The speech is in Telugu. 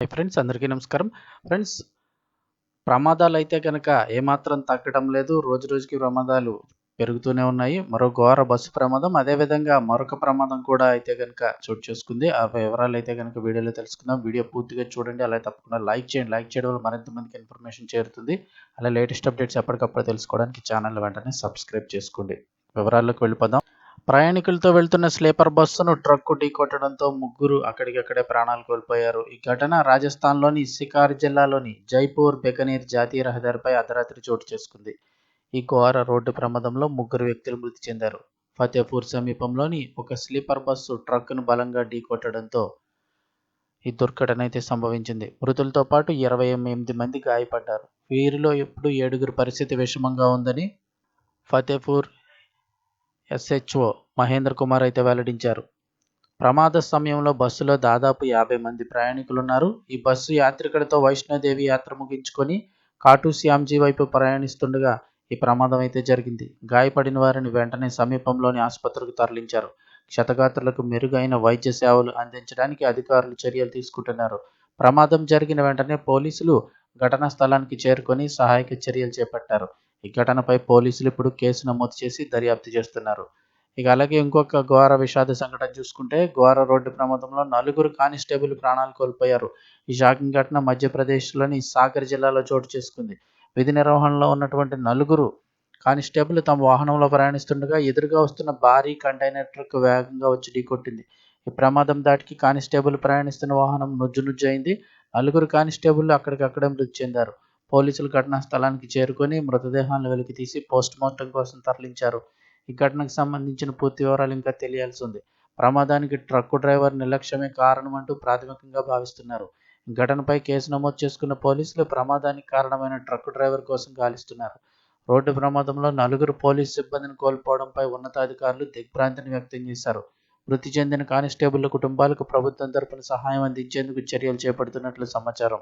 హాయ్ ఫ్రెండ్స్ అందరికీ నమస్కారం. ఫ్రెండ్స్ ప్రమాదాలు అయితే కనుక ఏమాత్రం తగ్గడం లేదు. రోజు రోజుకి ప్రమాదాలు పెరుగుతూనే ఉన్నాయి. మరో ఘోర బస్సు ప్రమాదం అదేవిధంగా మరొక ప్రమాదం కూడా అయితే కనుక చోటు చేసుకుంది. ఆ వివరాలు అయితే కనుక వీడియోలో తెలుసుకుందాం. వీడియో పూర్తిగా చూడండి. అలా తప్పకుండా లైక్ చేయండి. లైక్ చేయడం వల్ల మరింత మందికి ఇన్ఫర్మేషన్ చేరుతుంది. అలా లేటెస్ట్ అప్డేట్స్ ఎప్పటికప్పుడు తెలుసుకోవడానికి ఛానల్ వెంటనే సబ్స్క్రైబ్ చేసుకోండి. వివరాల్లోకి వెళ్ళిపోదాం. ప్రయాణికులతో వెళ్తున్న స్లీపర్ బస్సును ట్రక్కు ఢీకొట్టడంతో ముగ్గురు అక్కడికక్కడే ప్రాణాలు కోల్పోయారు. ఈ ఘటన రాజస్థాన్లోని సికార్ జిల్లాలోని జైపూర్ బెకనీర్ జాతీయ రహదారిపై అర్ధరాత్రి చోటు చేసుకుంది. ఈ ఘోర రోడ్డు ప్రమాదంలో ముగ్గురు వ్యక్తులు మృతి చెందారు. ఫతేపూర్ సమీపంలోని ఒక స్లీపర్ బస్సు ట్రక్కును బలంగా ఢీకొట్టడంతో ఈ దుర్ఘటన అయితే సంభవించింది. మృతులతో పాటు ఇరవై ఎనిమిది మంది గాయపడ్డారు. వీరిలో ఇప్పుడు ఏడుగురు పరిస్థితి విషమంగా ఉందని ఫతేపూర్ ఎస్హెచ్ఓ మహేంద్ర కుమార్ అయితే వెల్లడించారు. ప్రమాద సమయంలో బస్సులో దాదాపు యాభై మంది ప్రయాణికులున్నారు. ఈ బస్సు యాత్రికులతో వైష్ణోదేవి యాత్ర ముగించుకొని కాటు శ్యామ్జీ వైపు ప్రయాణిస్తుండగా ఈ ప్రమాదం అయితే జరిగింది. గాయపడిన వారిని వెంటనే సమీపంలోని ఆసుపత్రికి తరలించారు. క్షతగాత్రులకు మెరుగైన వైద్య సేవలు అందించడానికి అధికారులు చర్యలు తీసుకుంటున్నారు. ప్రమాదం జరిగిన వెంటనే పోలీసులు ఘటనా స్థలానికి చేరుకొని సహాయక చర్యలు చేపట్టారు. ఈ ఘటనపై పోలీసులు ఇప్పుడు కేసు నమోదు చేసి దర్యాప్తు చేస్తున్నారు. ఇక అలాగే ఇంకొక ఘోర విషాద సంఘటన చూసుకుంటే ఘోర రోడ్డు ప్రమాదంలో నలుగురు కానిస్టేబుల్ ప్రాణాలు కోల్పోయారు. ఈ షాకింగ్ ఘటన మధ్యప్రదేశ్లోని సాగర్ జిల్లాలో చోటు చేసుకుంది. విధి నిర్వహణలో ఉన్నటువంటి నలుగురు కానిస్టేబుల్ తమ వాహనంలో ప్రయాణిస్తుండగా ఎదురుగా వస్తున్న భారీ కంటైనర్ ట్రక్ వేగంగా వచ్చి ఢీకొట్టింది ఈ ప్రమాదం దాటికి కానిస్టేబుల్ ప్రయాణిస్తున్న వాహనం నుజ్జు నుజ్జు అయింది. నలుగురు కానిస్టేబుల్ అక్కడికక్కడే మృతి చెందారు. పోలీసులు ఘటనా స్థలానికి చేరుకొని మృతదేహాలను వెలికి తీసి పోస్టుమార్టం కోసం తరలించారు. ఈ ఘటనకు సంబంధించిన పూర్తి వివరాలు ఇంకా తెలియాల్సి ఉంది. ప్రమాదానికి ట్రక్కు డ్రైవర్ నిర్లక్ష్యమే కారణమంటూ ప్రాథమికంగా భావిస్తున్నారు. ఘటనపై కేసు నమోదు చేసుకున్న పోలీసులు ప్రమాదానికి కారణమైన ట్రక్కు డ్రైవర్ కోసం గాలిస్తున్నారు. రోడ్డు ప్రమాదంలో నలుగురు పోలీసు సిబ్బందిని కోల్పోవడంపై ఉన్నతాధికారులు దిగ్భ్రాంతిని వ్యక్తం చేశారు. మృతి చెందిన కానిస్టేబుల్ కుటుంబాలకు ప్రభుత్వం తరపున సహాయం అందించేందుకు చర్యలు చేపడుతున్నట్లు సమాచారం.